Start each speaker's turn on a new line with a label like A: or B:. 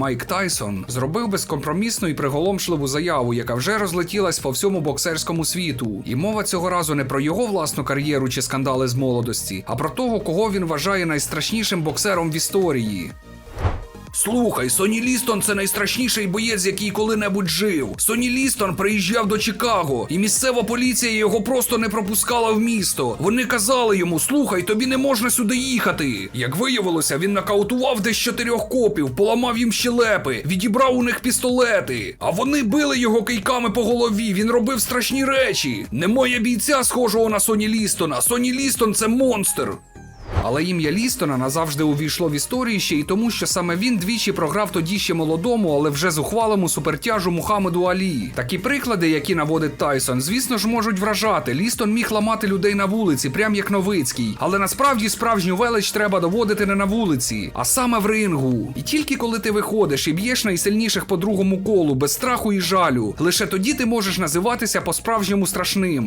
A: Майк Тайсон зробив безкомпромісну і приголомшливу заяву, яка вже розлетілась по всьому боксерському світу. І мова цього разу не про його власну кар'єру чи скандали з молодості, а про того, кого він вважає найстрашнішим боксером в історії. Слухай, Соні Лістон це найстрашніший боєць, який коли-небудь жив. Соні Лістон приїжджав до Чикаго, і місцева поліція його просто не пропускала в місто. Вони казали йому: слухай, тобі не можна сюди їхати. Як виявилося, він нокаутував десь чотирьох копів, поламав їм щелепи, відібрав у них пістолети. А вони били його кийками по голові. Він робив страшні речі. Немає бійця, схожого на Соні Лістона. Соні Лістон це монстр. Але ім'я Лістона назавжди увійшло в історію ще й тому, що саме він двічі програв тоді ще молодому, але вже зухвалому супертяжу Мухаммеду Алі. Такі приклади, які наводить Тайсон, звісно ж можуть вражати. Лістон міг ламати людей на вулиці, прям як Новицький. Але насправді справжню велич треба доводити не на вулиці, а саме в рингу. І тільки коли ти виходиш і б'єш найсильніших по другому колу без страху і жалю, лише тоді ти можеш називатися по-справжньому страшним.